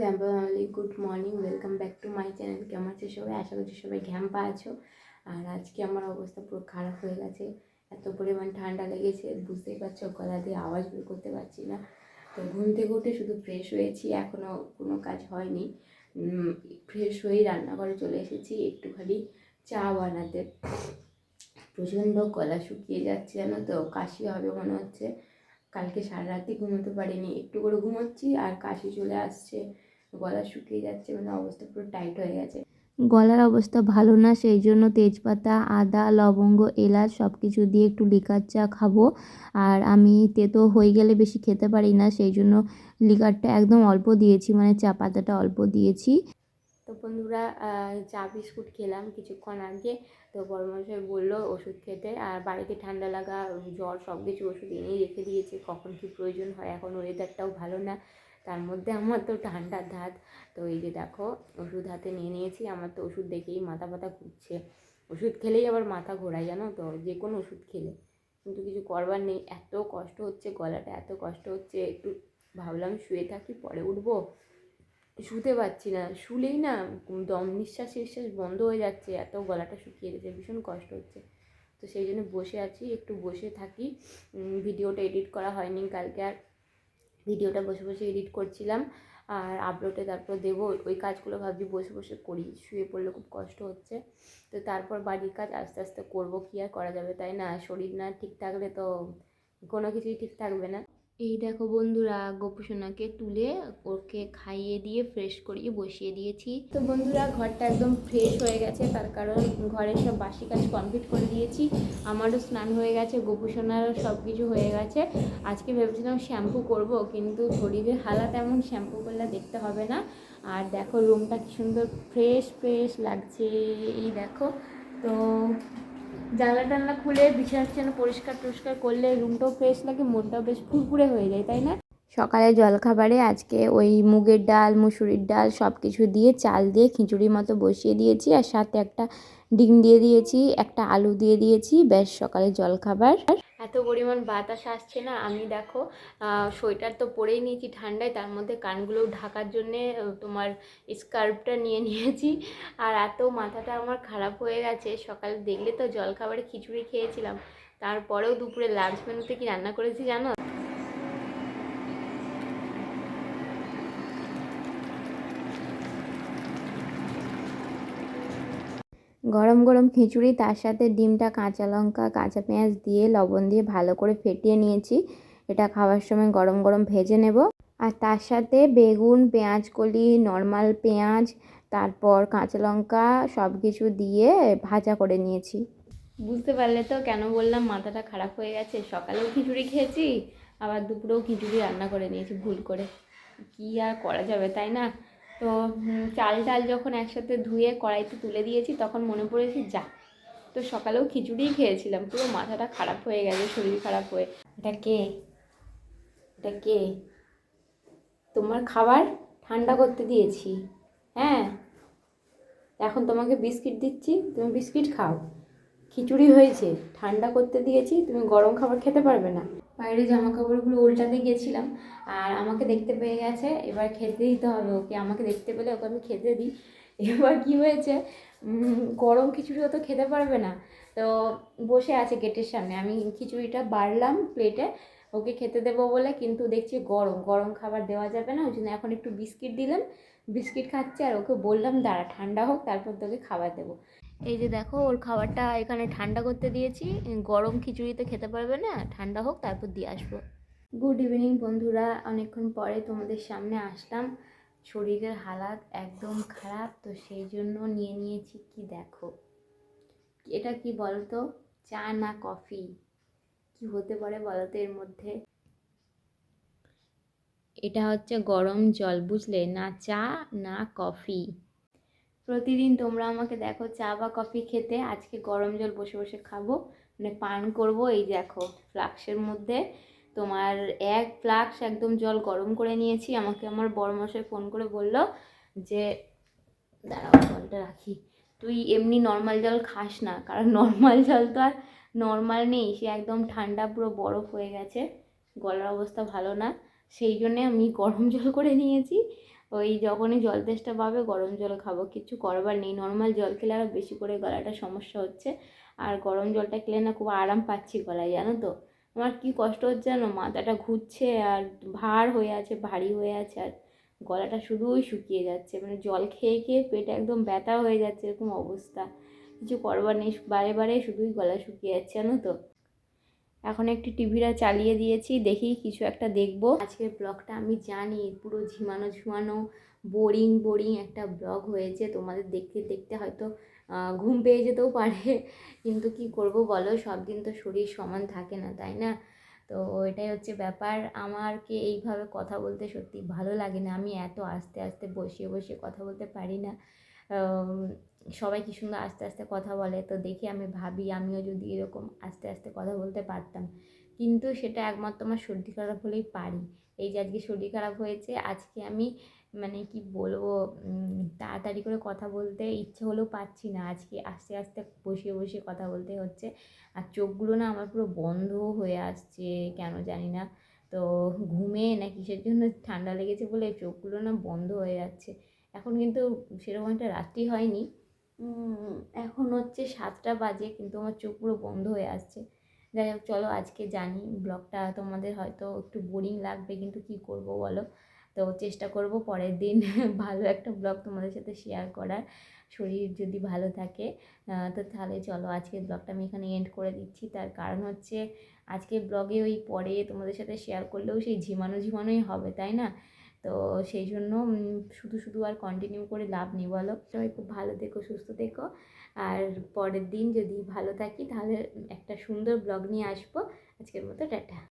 গ্যাম্পা family good morning welcome back to my channel কেমন আছে সবাই? আশা করছি সবাই ঘ্যাম্পা আছো। আর আজকে আমার অবস্থা পুরো খারাপ হয়ে গেছে। এত পরিমাণ ঠান্ডা লেগেছে, বুঝতেই পারছ, গলা দিয়ে আওয়াজ বের করতে পারছি না। তো ঘুম থেকে উঠে শুধু ফ্রেশ হয়েছি এখনও কোনো কাজ হয়নি। ফ্রেশ হয়েই রান্নাঘরে চলে এসেছি, একটুখানি চা বানাতে। প্রচণ্ড গলা শুকিয়ে যাচ্ছে, জানো তো? কাশি হবে মনে হচ্ছে। কালকে সারা রাতি ঘুমোতে পারিনি। একটু করে ঘুমোচ্ছি আর কাশি চলে আসছে। গলা শুকিয়ে যাচ্ছে মানে অবস্থা পুরো টাইট হয়ে গেছে। গলার অবস্থা ভালো না সেই জন্য তেজপাতা আদা লবঙ্গ এলাচ সব কিছু দিয়ে একটু লিকার চা খাব। আর আমি তেতো হয়ে গেলে বেশি খেতে পারি না সেই জন্য লিকারটা একদম অল্প দিয়েছি মানে চা পাতাটা অল্প দিয়েছি। তো বন্ধুরা চা বিস্কুট খেলাম কিছুক্ষণ আগে। তো বড়মশাই বলল ওষুধ খেতে আর বাড়িতে ঠান্ডা লাগা জ্বর সব কিছু ওষুধ এনেই রেখে দিয়েছে কখন কি প্রয়োজন হয় এখন ওয়েদারটাও ভালো না। তার মধ্যে আমার তো ঠান্ডার ধাত। তো এই যে দেখো, ওষুধ হাতে নিয়ে নিয়েছি, আমার তো ওষুধ দেখেই মাথা ব্যথা ঘুরছে। ওষুধ খেলেই আবার মাথা ঘোরায়, জানো তো? যে কোনো ওষুধ খেলে। কিন্তু কিছু করবার নেই। এত কষ্ট হচ্ছে গলাটা, এত কষ্ট হচ্ছে। একটু ভাবলাম শুয়ে থাকি, পরে উঠবো। শুতে পারছি না। শুলেই না দম নিঃশ্বাস নিঃশ্বাস বন্ধ হয়ে যাচ্ছে। এত গলাটা শুকিয়ে গেছে, ভীষণ কষ্ট হচ্ছে। তো সেই জন্য বসে আছি, একটু বসে থাকি। ভিডিওটা এডিট করা হয়নি কালকে আর। ভিডিওটা বসে বসে এডিট করছিলাম। আর আপলোডে তারপর দেবো, ওই কাজগুলো ভাবছি বসে বসে করি। শুয়ে পড়লে খুব কষ্ট হচ্ছে। তো তারপর বাড়ির কাজ আস্তে আস্তে করব, কী আর করা যাবে তাই না? শরীর না ঠিক থাকলে তো কোনো কিছুই ঠিক থাকবে না। এই দেখো বন্ধুরা, গোপুসোনাকে তুলে ওকে খাইয়ে দিয়ে ফ্রেশ করিয়ে বসিয়ে দিয়েছি। তো বন্ধুরা, ঘরটা একদম ফ্রেশ হয়ে গেছে, তার কারণ ঘরের সব বাসি কাজ কমপ্লিট করে দিয়েছি। আমারও স্নান হয়ে গেছে, গোপুসোনারও সব কিছু হয়ে গেছে। আজকে ভেবেছিলাম শ্যাম্পু করব, কিন্তু শরীরের হালাত এমন শ্যাম্পু করলে দেখতে হবে না। আর দেখো রুমটা কি সুন্দর ফ্রেশ ফ্রেশ লাগছে। এই দেখো, তো জানলা টানলা খুলে বিছানা যেন পরিষ্কার টরিষ্কার করলে রুমটাও ফ্রেশ লাগে, মনটাও বেশ ফুরফুরে হয়ে যায়, তাই না? সকালে জলখাবারে আজকে ওই মুগের ডাল, মুসুরির ডাল সব কিছু দিয়ে চাল দিয়ে খিচুড়ির মতো বসিয়ে দিয়েছি আর সাথে একটা ডিম দিয়ে দিয়েছি, একটা আলু দিয়ে দিয়েছি, ব্যাস সকালে জলখাবার। এত পরিমাণ বাতাস আসছে না, আমি দেখো সোয়েটার তো পরেই নিয়েছি ঠান্ডায়, তার মধ্যে কানগুলো ঢাকার জন্যে তোমার স্কার্ফটা নিয়ে নিয়েছি, আর এত মাথাটা আমার খারাপ হয়ে গেছে, সকাল দেখলে তো জলখাবারে খিচুড়ি খেয়েছিলাম, তারপরেও দুপুরে লাঞ্চ মেনুতে কি রান্না করেছি জানো? গরম গরম খিচুড়ি, তার সাথে ডিমটা কাঁচা লঙ্কা, কাঁচা পেঁয়াজ দিয়ে লবণ দিয়ে ভালো করে ফেটিয়ে নিয়েছি। এটা খাওয়ার সময় গরম গরম ভেজে নেব। আর তার সাথে বেগুন, পেঁয়াজ কলি, নর্মাল পেঁয়াজ, তারপর কাঁচা লঙ্কা সব কিছু দিয়ে ভাজা করে নিয়েছি। বুঝতে পারলে তো, কেন বললাম মাথাটা খারাপ হয়ে গেছে? সকালেও খিচুড়ি খেয়েছি, আবার দুপুরেও খিচুড়ি রান্না করে নিয়েছি, ভুল করে। কী আর করা যাবে, তাই না? তো চাল টাল যখন একসাথে ধুয়ে কড়াইতে তুলে দিয়েছি, তখন মনে পড়েছে, যা। তো সকালেও খিচুড়িই খেয়েছিলাম, পুরো মাথাটা খারাপ হয়ে গেছে, শরীর খারাপ হয়ে। এটা কে? এটা কে? তোমার খাবার ঠান্ডা করতে দিয়েছি। হ্যাঁ? এখন তোমাকে বিস্কিট দিচ্ছি, তুমি বিস্কিট খাও। খিচুড়ি হয়েছে, ঠান্ডা করতে দিয়েছি, তুমি গরম খাবার খেতে পারবে না। বাইরে জামা কাপড়গুলো উল্টাতে গিয়েছিলাম আর আমাকে দেখতে পেয়ে গেছে, এবার খেতে দিতে হবে ওকে, আমাকে দেখতে পেলে ওকে আমি খেতে দিই। এবার কি হয়েছে গরম খিচুড়িও তো খেতে পারবে না, তো বসে আছে গেটের সামনে, আমি খিচুড়িটা বাড়লাম প্লেটে ওকে খেতে দেবো বলে, কিন্তু দেখছি গরম গরম খাবার দেওয়া যাবে না, ওই জন্য এখন একটু বিস্কিট দিলাম, বিস্কিট খাচ্ছে আর ওকে বললাম, দাঁড়া, ঠান্ডা হোক, তারপর তোকে খাবার দেবো। এই যে দেখো ওর খাবারটা এখানে ঠান্ডা করতে দিয়েছি। গরম খিচুড়িতে খেতে পারবে না ঠান্ডা হোক তারপর দিয়ে আসব। গুড ইভিনিং বন্ধুরা। অনেকক্ষণ পরে তোমাদের সামনে আসলাম। শরীরের হালাত একদম খারাপ তো সেই জন্য নিয়ে নিয়েছি কি দেখো। এটা কি বলতো? চা না কফি? কি হতে পারে বলতো এর মধ্যে? এটা হচ্ছে গরম জল বুঝলে? না চা না কফি। প্রতিদিন তোমরা আমাকে দেখো চা বা কফি খেতে। আজকে গরম জল বসে বসে খাব। মানে পান করব। এই দেখো, ফ্লাক্সের মধ্যে তোমার এক ফ্লাক্স একদম জল গরম করে নিয়েছি। আমাকে আমার বড় মশাই ফোন করে বলল যে, দাঁড়াও জলটা রাখি। তুই এমনি নর্মাল জল খাস না। কারণ নর্মাল জল তো আর নর্মাল নেই। সে একদম ঠান্ডা, পুরো বরফ হয়ে গেছে। গলার অবস্থা ভালো না। সেই জন্যে আমি গরম জল করে নিয়েছি। ওই যখনই জল তেষ্টা পাবে, গরম জল খাব। কিছু করবার নেই। নর্মাল জল খেলে আরও বেশি করে গলাটা সমস্যা হচ্ছে। আর গরম জলটা খেলে না খুব আরাম পাচ্ছি গলায়, জানো তো? আমার কী কষ্ট হচ্ছে জানো? মাথাটা ঘুরছে আর ভার হয়ে আছে, ভারী হয়ে আছে আর গলাটা শুধুই শুকিয়ে যাচ্ছে। মানে জল খেয়ে খেয়ে পেট একদম ব্যথা হয়ে যাচ্ছে, এরকম অবস্থা। কিছু করবার নেই, বারে বারে শুধুই গলা শুকিয়ে যাচ্ছে, জানো তো? এখন একটি টিভিটা চালিয়ে দিয়েছি, দেখি কিছু একটা দেখব। আজকের ব্লগটা আমি জানি, পুরো ঝিমানো ঝিমানো বোরিং বোরিং একটা ব্লগ হয়েছে। তোমাদের দেখতে দেখতে হয়তো ঘুম পেয়ে যেতেও পারে। কিন্তু কি করব বলো সব দিন তো শরীর সমান থাকে না, তাই না? তো এটাই হচ্ছে ব্যাপার। আমারকে এইভাবে কথা বলতে সত্যি ভালো লাগে না। আমি এত আস্তে আস্তে বসিয়ে বসিয়ে কথা বলতে পারি না। সবাই কি সুন্দর আস্তে আস্তে কথা বলে, তো দেখে আমি ভাবি আমিও যদি এরকম আস্তে আস্তে কথা বলতে পারতাম। কিন্তু সেটা একমাত্র আমার সর্দি খারাপ হলেই পারি। এই যে আজকে শরীর খারাপ হয়েছে, আজকে আমি মানে কি বলব তাড়াতাড়ি করে কথা বলতে ইচ্ছে হলেও পাচ্ছি না। আজকে আস্তে আস্তে বসিয়ে বসিয়ে কথা বলতে হচ্ছে। আর চোখগুলো না আমার পুরো বন্ধ হয়ে আসছে, কেন জানি না। তো ঘুমে না কিসের জন্য ঠান্ডা লেগেছে বলে চোখগুলো না বন্ধ হয়ে যাচ্ছে। এখন কিন্তু সেরকম একটা রাত্রি হয়নি। এখন হচ্ছে সাতটা বাজে, কিন্তু আমার চোখ পুরো বন্ধ হয়ে আসছে। যাই হোক, চলো আজকে জানি, ব্লগটা তোমাদের হয়তো একটু বোরিং লাগবে, কিন্তু কি করব বলো? তো চেষ্টা করব পরের দিন ভালো একটা ব্লগ তোমাদের সাথে শেয়ার করার। শরীর যদি ভালো থাকে তো তাহলে চলো আজকের ব্লগটা আমি এখানে এন্ড করে দিচ্ছি। তার কারণ হচ্ছে আজকের ব্লগে ওই পরে তোমাদের সাথে শেয়ার করলেও সেই ঝিমানো ঝিমানোই হবে, তাই না? তো সেই জন্য শুধু শুধু আর কন্টিনিউ করে লাভ নেই বলো। সবাই খুব ভালো থেকো, সুস্থ থেকো। আর পরের দিন যদি ভালো থাকি, তাহলে একটা সুন্দর ব্লগ নিয়ে আসব। আজকের মতো টাটা।